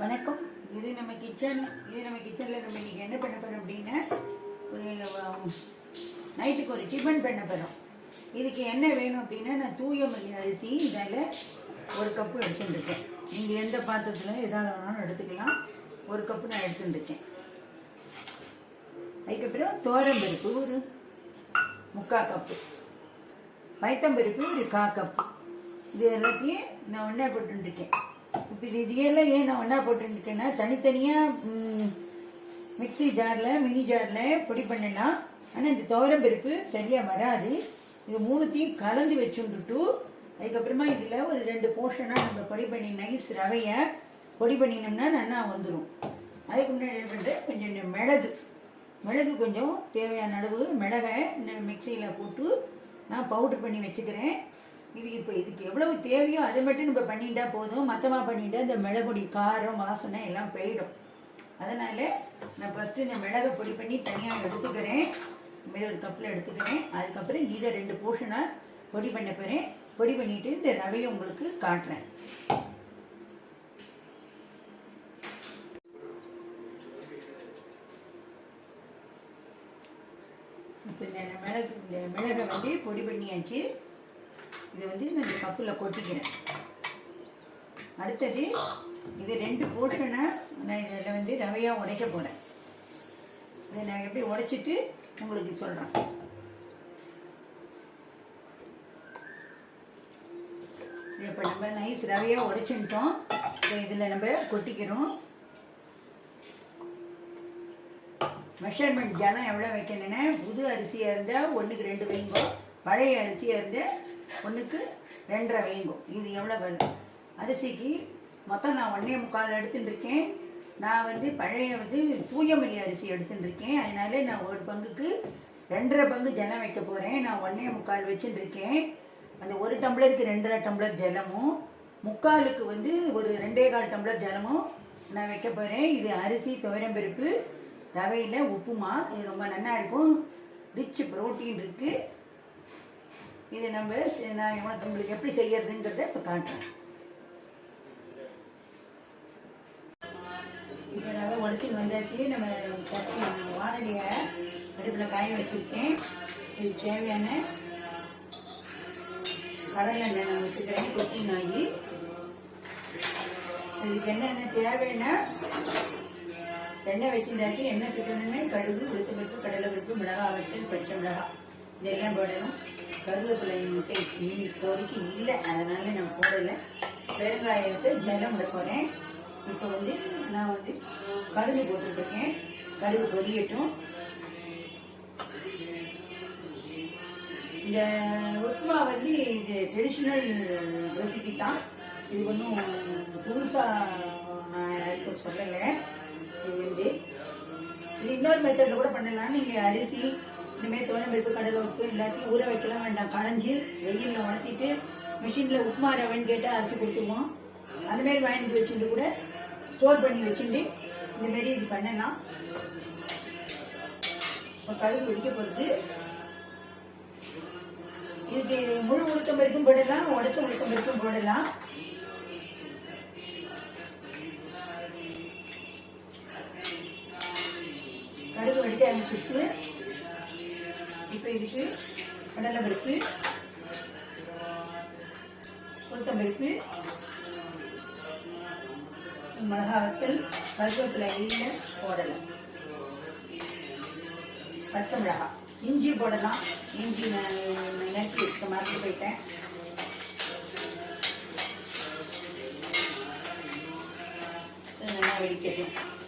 வணக்கம். இது நம்ம கிச்சன் இது நம்ம கிச்சனில் நம்ம இன்றைக்கி என்ன பண்ண போகிறோம் அப்படின்னா நைட்டுக்கு ஒரு டிஃபன் பண்ண போகிறோம் இதுக்கு என்ன வேணும் அப்படின்னா நான் தூய மல்லி அரிசி இதில் ஒரு கப்பு எடுத்துட்டுருக்கேன். நீங்கள் எந்த பாத்திரத்தில் எதாவது வேணாலும் எடுத்துக்கலாம். ஒரு கப்பு நான் எடுத்துட்டுருக்கேன். அதுக்கப்புறம் தோரம்பருப்பு ஒரு முக்கால் கப்பு. வைத்தம்பருப்பு ஒரு கா கப்பு. இது எல்லாத்தையும் நான் ஒன்றா போட்டுருக்கேன் இப்போ இது இதையெல்லாம் ஏன் நான் ஒன்றா போட்டுருக்கேன்னா தனித்தனியாக மிக்ஸி ஜாரில் மினி ஜாரில் பொடி பண்ணலாம் ஆனால் இந்த துவரம்பருப்பு சரியாக வராது. இது மூணுத்தையும் கலந்து வச்சுட்டுட்டு அதுக்கப்புறமா இதில் ஒரு ரெண்டு போர்ஷனாக நம்ம பொடி பண்ணி நைஸ் ரவையை பொடி பண்ணினோம்னா நல்லா வந்துடும் அதுக்கு முன்னாடி என்ன பண்ணுறேன் கொஞ்சம் இந்த மிளகு மிளகு கொஞ்சம் தேவையான அளவு மிளகை மிக்சியில் போட்டு நான் பவுடர் பண்ணி வச்சுக்கிறேன். இது இப்போ இதுக்கு எவ்வளவு தேவையோ அதை மட்டும் நம்ம பண்ணிட்டா போதும். மொத்தமாக பண்ணிட்டா இந்த மிளகுடி காரம் வாசனை எல்லாம் போயிடும். அதனால் நான் ஃபஸ்ட்டு இந்த மிளகை பொடி பண்ணி தனியாக எடுத்துக்கிறேன். இதுமாரி ஒரு கப்பில் எடுத்துக்கிறேன். அதுக்கப்புறம் இதை ரெண்டு போர்ஷனாக பொடி பண்ண போகிறேன் பொடி பண்ணிவிட்டு இந்த ரவையை உங்களுக்கு காட்டுறேன். இப்போ இந்த மிளகு இந்த மிளகை வந்து பொடி பண்ணியாச்சு. இதை வந்து இந்த கப்பில் கொட்டிக்கிறேன். அடுத்தது இது ரெண்டு போர்ஷனை நான் இதில் வந்து ரவையாக உடைக்க போகிறேன் இதை நான் எப்படி உடைச்சிட்டு உங்களுக்கு சொல்கிறேன் இப்போ நம்ம நைஸ் ரவையாக உடைச்சுட்டோம். இப்போ இதில் நம்ம கொட்டிக்கிறோம். மெஷர்மெண்ட் ஜனம் எவ்வளோ வைக்கணுன்னா புது அரிசியாக இருந்தால் ஒன்றுக்கு ரெண்டு வைங்கோ பழைய அரிசியாக இருந்தால் ஒன்றுக்கு ரெண்டரை வேங்கும். இது எவ்வளோ வருது? அரிசிக்கு மொத்தம் நான் ஒன்றே முக்கால் எடுத்துட்டு இருக்கேன் நான் வந்து பழைய வந்து தூயமல்லி அரிசி எடுத்துட்டு இருக்கேன் அதனால நான் ஒரு பங்குக்கு ரெண்டரை பங்கு ஜலம் வைக்க போகிறேன் நான் ஒன்றே முக்கால் வச்சுட்டு இருக்கேன் அந்த ஒரு டம்ளருக்கு ரெண்டரை டம்ளர் ஜலமும் முக்காலுக்கு வந்து ஒரு ரெண்டே கால் டம்ளர் ஜலமும் நான் வைக்க போகிறேன் இது அரிசி துவரம்பருப்பு ரவையில் உப்புமா இது ரொம்ப நல்லா இருக்கும். ரிச் ப்ரோட்டீன் இருக்குது இது நம்ம நான் உங்களுக்கு எப்படி செய்யறதுங்கிறத இப்போ காட்டுறேன். இப்போ நல்லா உடச்சிட்டு வந்தாச்சு. நம்ம சட்டி வானலியை அடுப்பில் காய வச்சுருக்கேன். இது தேவையான கடலெண்ணெய் நான் வச்சுக்கிறேன் கொத்தி நாய். இதுக்கு என்னென்ன தேவைன்னா எண்ணெய் வச்சுருந்தாச்சு. எண்ணெய் சுட்டணுன்னு கடுகு உளுத்து பருப்பு கடலை பருப்பு மிளகா வச்சு பச்சை மிளகா இதெல்லாம் போடணும். கருவேப்பிலை முட்டை இப்போதைக்கு இல்லை. அதனால நான் போடலை. பெருங்காயத்தை ஜலம் விட போகிறேன் இப்போ வந்து நான் வந்து கடுகு போட்டுட்ருக்கேன் கடுகு பொரியட்டும். இந்த உப்புமா வந்து இது ட்ரெடிஷ்னல் ரெசிபி தான். இது ஒன்றும் புதுசாக நான் யாருக்கும் சொல்லலை. இது வந்து இன்னொரு மெத்தடில் கூட பண்ணலாம் நீங்கள் அரிசி இனிமேல் துவரம்பருப்பு கடலை உப்பு எல்லாத்தையும் ஊற வைக்கலாம் வேண்டாம். களைஞ்சி வெயிலில் உணர்த்திட்டு மிஷினில் உப்புமா ரவன் கேட்டால் அரைச்சி கொடுத்துருவோம். அதுமாரி வாங்கிட்டு வச்சுட்டு கூட ஸ்டோர் பண்ணி வச்சுட்டு இந்தமாரி இது பண்ணலாம். இப்போ கடுகு பிடிக்க போகிறது இதுக்கு முழு உளுத்தம் பருக்கும் போடலாம் உடச்ச உளுத்தம் பருக்கும் போடலாம். கடுகு வெடிக்க ஆரம்பிச்சிட்டு பருப்பு இருக்கு கடலை பருப்பு உளுத்தம் பருப்பு மிளகா வத்தல் கருவேப்பிலை எல்லாம் போடலாம். பச்சை மிளகா இஞ்சி போடலாம். இஞ்சி நான் நெருக்கி வச்ச மாதிரி போயிட்டேன். வெடிக்கட்டும்.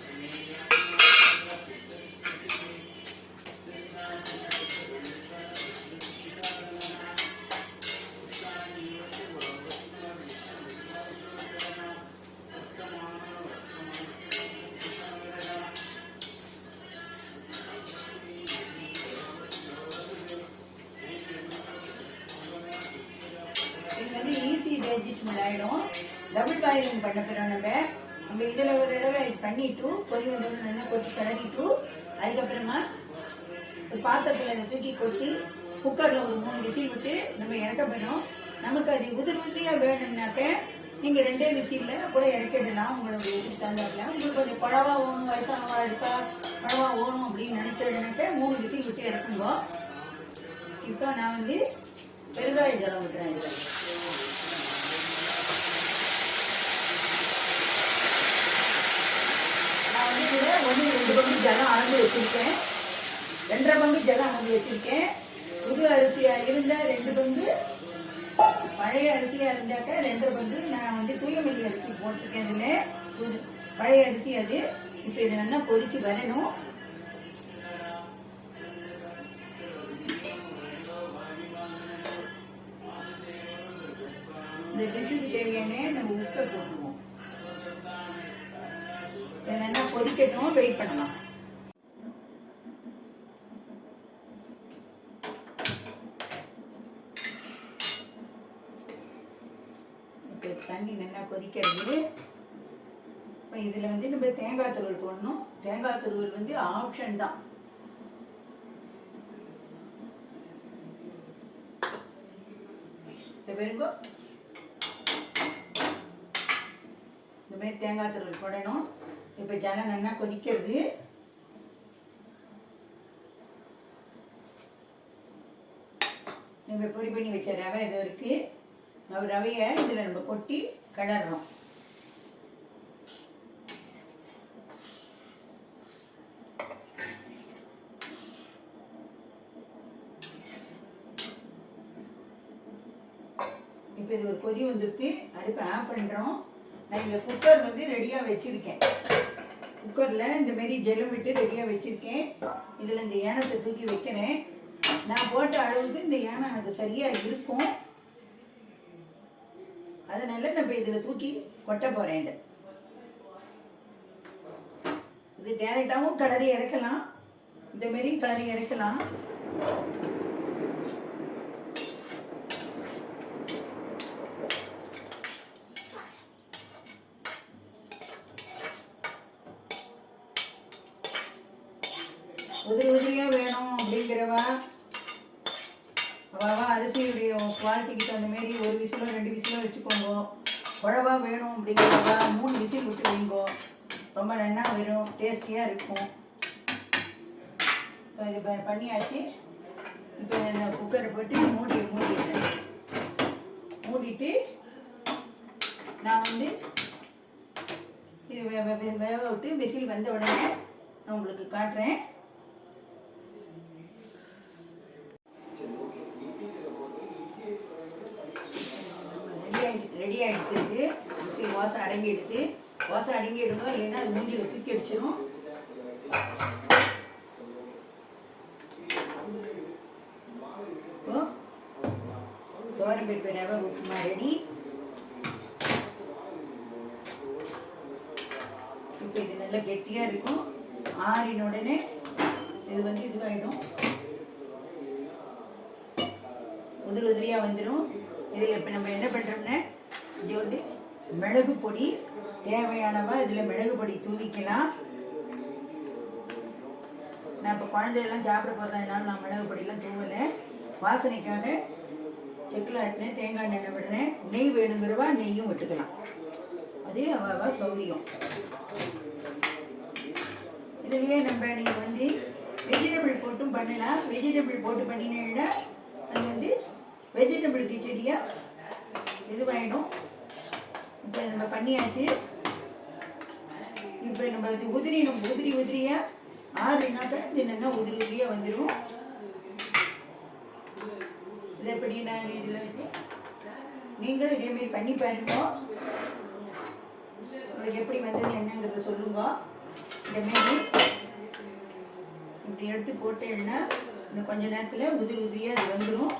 டபுள் பாயிலிங் பண்ண போகிறோம் நம்ம. நம்ம இதில் ஒரு தடவை இது பண்ணிட்டு கொதி வந்து நல்லா கொட்டி கிளறிட்டு அதுக்கப்புறமா ஒரு பாத்திரத்தில் இதை தூக்கி கொட்டி குக்கரில் ஒரு மூணு விசில் விட்டு நம்ம இறக்க போயிடும் நமக்கு அது உதிரி உதிரியாக வேணும்னாக்க நீங்கள் ரெண்டே விசிலில் கூட இறக்கிடலாம். உங்களுடைய இதுக்கு தந்தாப்புல உங்களுக்கு கொஞ்சம் குழவா ஓணும் வயசானவா இருக்கா குழவா ஓணும் அப்படின்னு நினைச்ச மூணு விசில் விட்டு இறக்குங்க. இப்போ நான் வந்து பெருங்காய ஜலம் விட்டுறேன் இதில். வந்து ஒன்று ரெண்டு பங்கு ஜலம் அளந்து வச்சுருக்கேன். ரெண்டரை பங்கு ஜலம் அளந்து வச்சுருக்கேன். புது அரிசியாக இருந்தால் ரெண்டு பங்கு பழைய அரிசியாக இருந்தாக்க ரெண்டரை பங்கு. நான் வந்து தூயமல்லி அரிசி போட்டிருக்கேன் அதில் புது- பழைய அரிசி அது. இப்போ இது நல்லா கொதிச்சு வரணும். இந்த டிஷ்ஷுக்கு தேவையான நம்ம உப்பை போடணும். கொதிக்கட்டும் வெயிட் பண்ணலாம். தண்ணி நல்லா கொதிக்கிறது இப்போ இதில் வந்து நம்ம தேங்காய் துருவல் போடணும். தேங்காய் துருவல் வந்து ஆப்ஷன் தான். இந்த பெருங்கோ இந்த மாதிரி தேங்காய் துருவல் போடணும். இப்போ ஜலம் நல்லா கொதிக்கிறது? நம்ம பொடி பண்ணி வச்ச ரவை இது இருக்கு. நம்ம ரவையை இதில் நம்ம கொட்டி கிளறோம் இப்போ இது ஒரு கொதி வந்துருக்கு அடுப்பை ஆஃப் பண்ணுறோம் நான் இங்கே குக்கர் வந்து ரெடியாக வச்சுருக்கேன். குக்கரில் இந்த மாரி ஜெலம் விட்டு ரெடியாக வச்சுருக்கேன். இதில் இந்த ஏனத்தை தூக்கி வைக்கிறேன். நான் போட்ட அளவுக்கு இந்த ஏனம் எனக்கு சரியாக இருக்கும். அதனால நம்ம இதில் தூக்கி கொட்ட போகிறேன் இது. டேரெக்டாகவும் கலரி இறக்கலாம். இந்த மாரி கலரி இறக்கலாம். உதிரி உதிரியா வேணும் அப்படிங்கிறவா? அவாவா அரிசியுடைய குவாலிட்டிக்கு தகுந்த மாரி ஒரு விசிலோ ரெண்டு விசிலோ வச்சுக்கோங்க. குழவா வேணும் அப்படிங்கிறவா மூணு விசில் விட்டு வைங்கோ. ரொம்ப நல்லா வரும் டேஸ்டியாக இருக்கும். இது பண்ணியாச்சு. இப்போ நான் குக்கரை போட்டு மூடி மூடிட்டேன் மூடிட்டு நான் வந்து இது வே வேக விட்டு விசில் வந்த உடனே நான் உங்களுக்கு காட்டுறேன் ரெடி ஆகி எடுத்துட்டு இப்படி ஓசை வாசம் அடங்கி எடுத்து வாசம் அடங்கி எடுக்கும் இல்லைன்னா அது மூஞ்சியில் தூக்கி அடிச்சிடும் இப்போ தோரம் பருப்பு ரவை உப்புமா ரெடி இப்போ இது நல்லா கெட்டியாக இருக்கும். ஆறின உடனே இது வந்து இதுவாகிடும் உதிரி உதிரியாக வந்துடும் இதில் இப்போ நம்ம என்ன பண்ணுறோம்னா இது வந்து மிளகு பொடி தேவையானவா இதில் மிளகு பொடி தூவிக்கலாம். நான் இப்போ குழந்தையெல்லாம் சாப்பிட போகிறதுனால நான் மிளகு பொடியெல்லாம் தூவலை வாசனைக்காக செக்கில் ஆட்டினேன் தேங்காய் எண்ணெய் விடுறேன். நெய் வேணுங்கிறவா நெய்யும் விட்டுக்கலாம். அது அவ சௌரியம். இதுலேயே நம்ம நீங்கள் வந்து வெஜிடபிள் போட்டும் பண்ணலாம். வெஜிடபிள் போட்டு பண்ணினீங்கன்னா அது வந்து வெஜிடபிள் கிச்சடியாக இதுவாகிடும் இப்போ நம்ம பண்ணியாச்சு. இப்போ நம்ம இது உதிரி நம்ம உதிரி உதிரியாக ஆறுனாக்க இது நல்லா உதிரி உதிரியாக வந்துடும் இதை எப்படி நான் இதில் வச்சு நீங்களும் இதேமாரி பண்ணி பாருங்க. எப்படி வந்தது என்னங்கிறத சொல்லுங்க. இதேமாரி இப்படி எடுத்து போட்டேன்னா இன்னும் கொஞ்ச நேரத்தில் உதிரி உதிரியாக அது வந்துடும்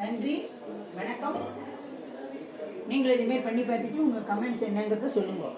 நன்றி வணக்கம் நீங்களும் பண்ணி பார்த்துட்டு உங்கள் கமெண்ட்ஸ் என்னங்கிறத சொல்லுங்கள்